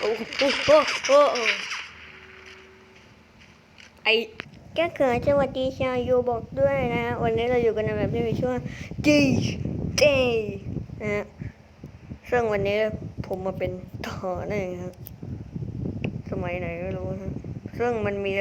โอ้โหโอ้โหโอ้โหไอแก้เขินสวัสดีชาวยูบอกด้วยนะ วันนี้เราอยู่กันในแบบที่มีชื่อว่า D Day นะฮะซึ่งวันนี้ผมมาเป็นทหารนั่นเองครับสมัยไหนไม่รู้นะซึ่งมันมี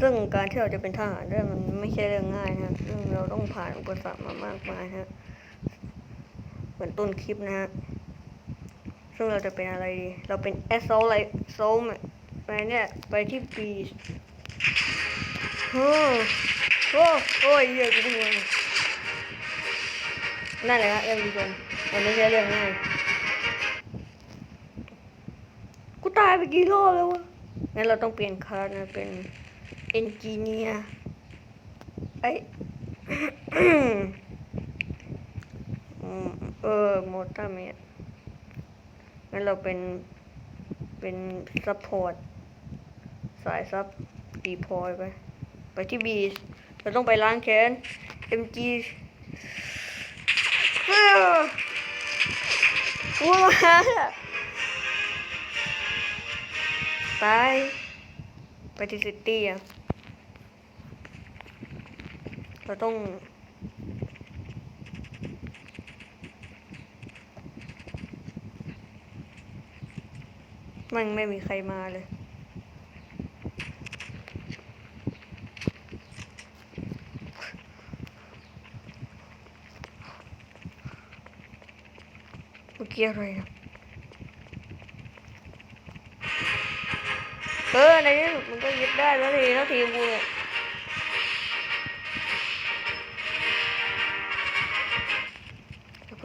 ซึ่งการที่เราจะเป็นทหารเนี่ยมันไม่ใช่เรื่องง่ายนะซึ่งเราต้องผ่านอุปสรรคมามากมายฮะเหมือนต้นคลิปนะฮะ ซึ่งเราจะเป็นอะไรดีเราเป็นแอสโซไรโซมไปเนี่ยไปที่บีชโอ้โหโอ้ยเยอะกูเพิ่งนั่นแหละครับเองผู้ชมมันไม่ใช่เรื่องง่ายกูตายไปกี่รอบแล้ววะงั้นเราต้องเปลี่ยนคาร์นะเป็นเอนจิเนียร์ไออืมเออมอเตอร์เมด งั้นเราเป็นเป็นซัพพอร์ตสายซับดีพอยไป ไปที่บีเราต้องไปล้างแค้น MG เอ้อว้าวตายไปที่ซิตี้อะเราต้อง มันไม่มีใครมาเลย เมื่อกี้อะไรอะเออในที่สุดมันก็ยึดได้แล้วทีแล้วทีมกูเนี่ย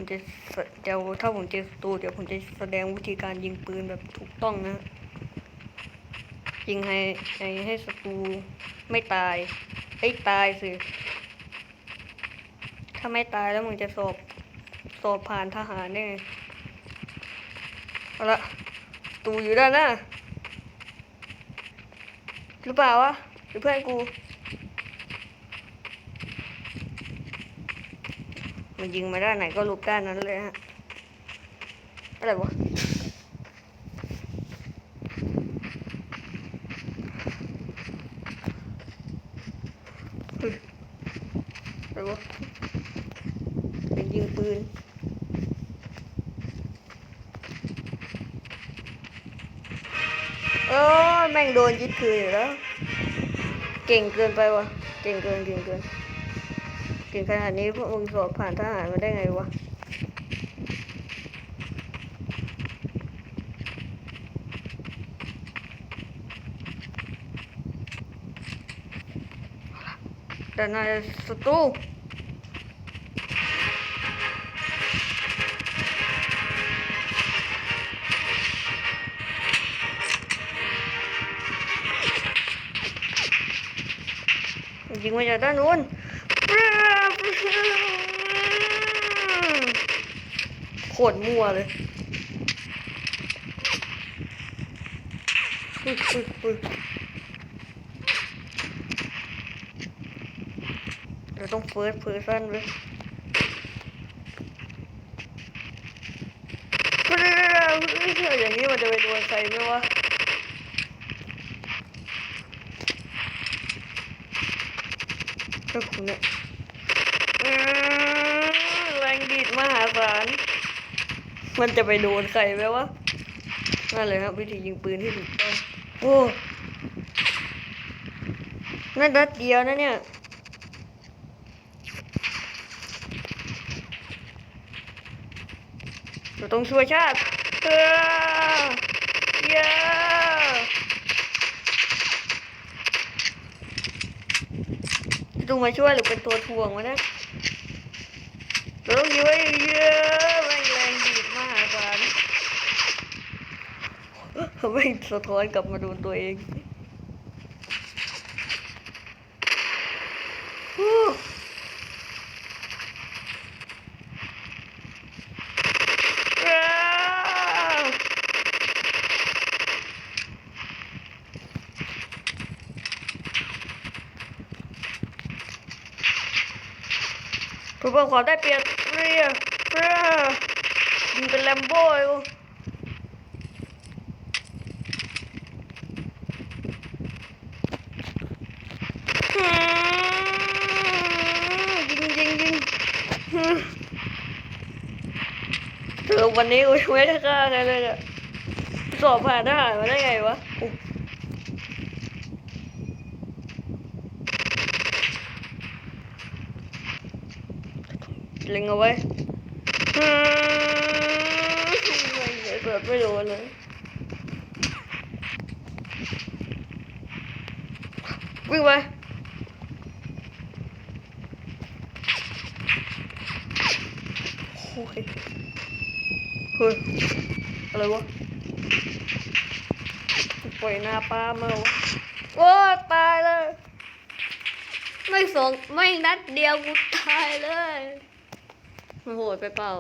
จะเดี๋ยวถ้าผมเจอศัตรูเดี๋ยวผมจะแสดงวิธีการยิงปืนแบบถูกต้องนะ ยิงให้ให้ให้ศัตรูไม่ตายไอ้ตายสิถ้าไม่ตายแล้วมึงจะสอบสอบผ่านทหารได้ไงเอาละตูอยู่ด้านหน้าหรือเปล่าวะหรือเพื่อนกู มันยิงมาด้านไหนก็ลุกด้านนั้นเลยฮะ อะไรวะอะไรวะเป็นยิงปืนโอ้ยแม่งโดนยึดคืนอยู่แล้ว เก่งเกินไปวะเก่งเกินเก่งเกิน เก่งขนาดนี้พวกมึงสอบผ่านทหารมาได้ไงวะแต่นายศัตรูยิงมาจากด้านนู้น โคตรมั่วเลยอุ๊ยอุ๊ยอุ๊ยเราต้องเฟิร์สเพอร์ซันเลยอย่างนี้มันจะไปโดนใครไหมวะเจ้าคุณเนี่ยอื้อแรงดีดมหาศาล มันจะไปโดนใครไหมวะนั่นเลยครับวิธียิงปืนที่ถูกต้องโอ้นั่นนัดเดียวนะเนี่ยเราต้องช่วยชาติเออเย้ต้องมาช่วยหรือเป็นตัวทวงวะเนี่ยเราต้องยิงไว้เยอะ ดมหาลไม่สะท้อนกลับมาโดนตัวเองฮู้อ้าวเพื่อความได้เปรียบ ลมโบอยู่ยิงยิงยิงเออวันนี้กูช่วยได้ค่าไงเลยอะสอบผ่านทหารมาได้ไงวะลิงเอาไว้ ไม่เปิดไม่โดนเลยวิ่งไปโอ้ยเฮ้ยอะไรวะปล่อยหน้าปลามาวะโอ้ตายเลย ไม่สองไม่นัดเดียวกูตายเลยมันโหดไปเปล่า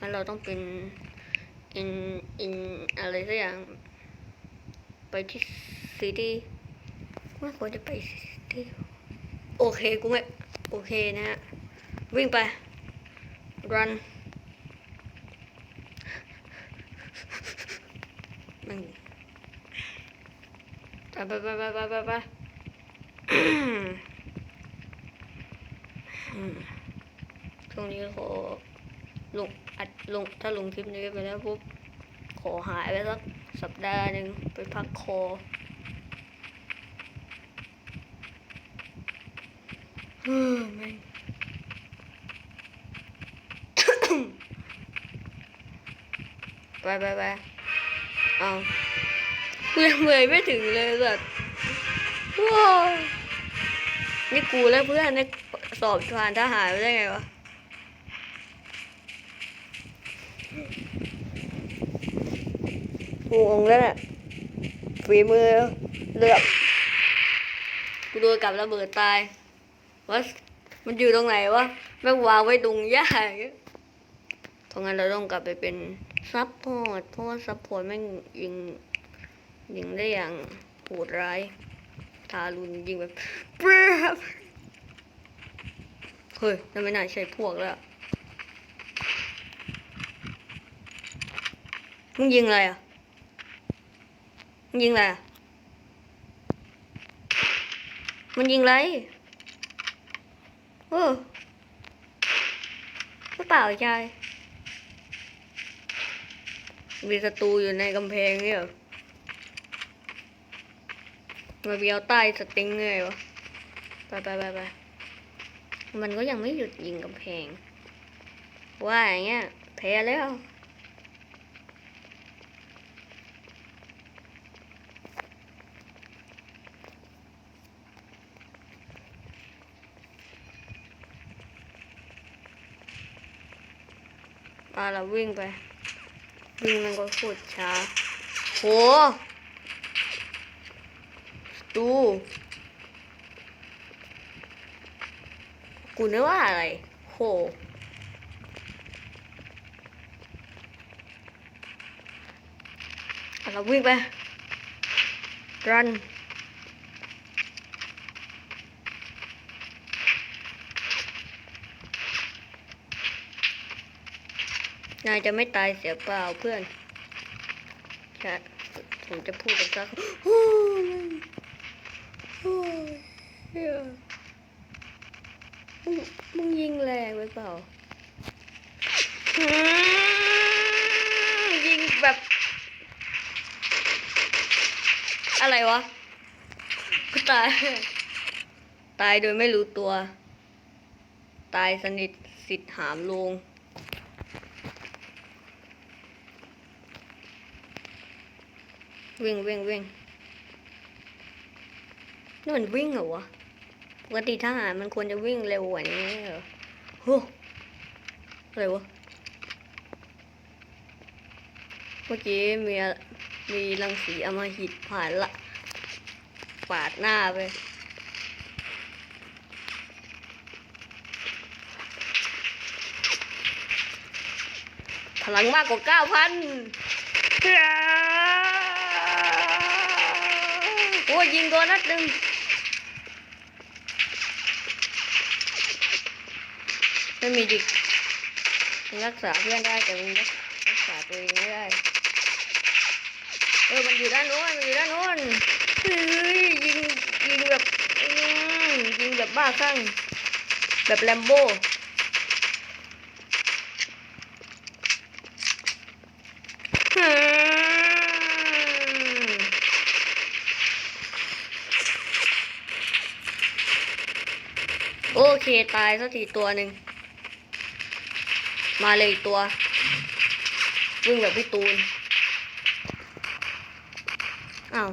งั้นเราต้องเป็น อินอินอะไรสักอย่าง ไปที่ซีดีไม่ควรจะไปที่โอเคกูไม่โอเคนะฮะวิ่งไป run มันไปไปไปไปไปไปช่วงนี้ขอลง อัดลงถ้าลงคลิปนี้ไปแล้วปุ๊บขอหายไปสักสัปดาห์หนึ่งไปพักคอ เฮ้ยแม่งไปไปไปเอากูยังเมื่อยไม่ถึงเลยสัตว์ว้านี่กูแล้วเพื่อนนี่สอบผ่านทหารไปได้ไงวะ งงแล้วน่ะฝีมือเลือกกูโดนกับระเบิดตายวะมันอยู่ตรงไหนวะแม่งวางไว้ตรงหญ้าอย่างเพราะงั้นเราต้องกลับไปเป็นซับพอร์ตเพราะว่าซับพอร์ตแม่งยิงยิงได้อย่างโหดร้ายทารุณยิงแบบเปรบเฮ้ยนั่นไม่น่าใช่พวกแล้วมึงยิงอะไรอะ ยิงอะไรอะมันยิงไรเออก็เปล่าใจมีศัตรูอยู่ในกำแพงเนี่ยมาเบียวใต้สติงเลยวะไปไปไปไปมันก็ยังไม่หยุดยิงกำแพง ว่าอย่างเงี้ยแพ้แล้ว อ่าเราวิ่งไป วิ่งมันก็โคตรช้า โหดูกูนึกว่าอะไร โหอ่เราวิ่งไป run น นายจะไม่ตายเสียเปล่าเพื่อนใช่ผมจะพูดกับซักโอ้ยโอ้ยเหี้ยมึงมึงยิงแรงไปเปล่า ยิงแบบ อะไรวะกูตาย ตายโดยไม่รู้ตัว ตายสนิทสิทธิ์หามลง วิ่งวิ่งวิ่งนี่มันวิ่งเหรอวะปกติทหารมันควรจะวิ่งเร็วกว่านี้เหรอโหอะไรวะเมื่อกี้มีมีรังสีอมหิตผ่านละปาดหน้าไปพลังมากกว่าเก้าพัน โอ้ยยิงตัวนัดหนึ่งไม่มีดิรักษาเพื่อนได้แต่มันรักษาตัวเองไม่ได้ เออมันอยู่ด้านโน้นมันอยู่ด้านโน้นเฮ้ยยิงยิงแบบยิงแบบบ้าคลั่งแบบแลมโบ้ อืม โอเคตายสักทีตัวหนึ่ง มาเลยอีกตัววิ่งแบบพี่ตูน อ้าว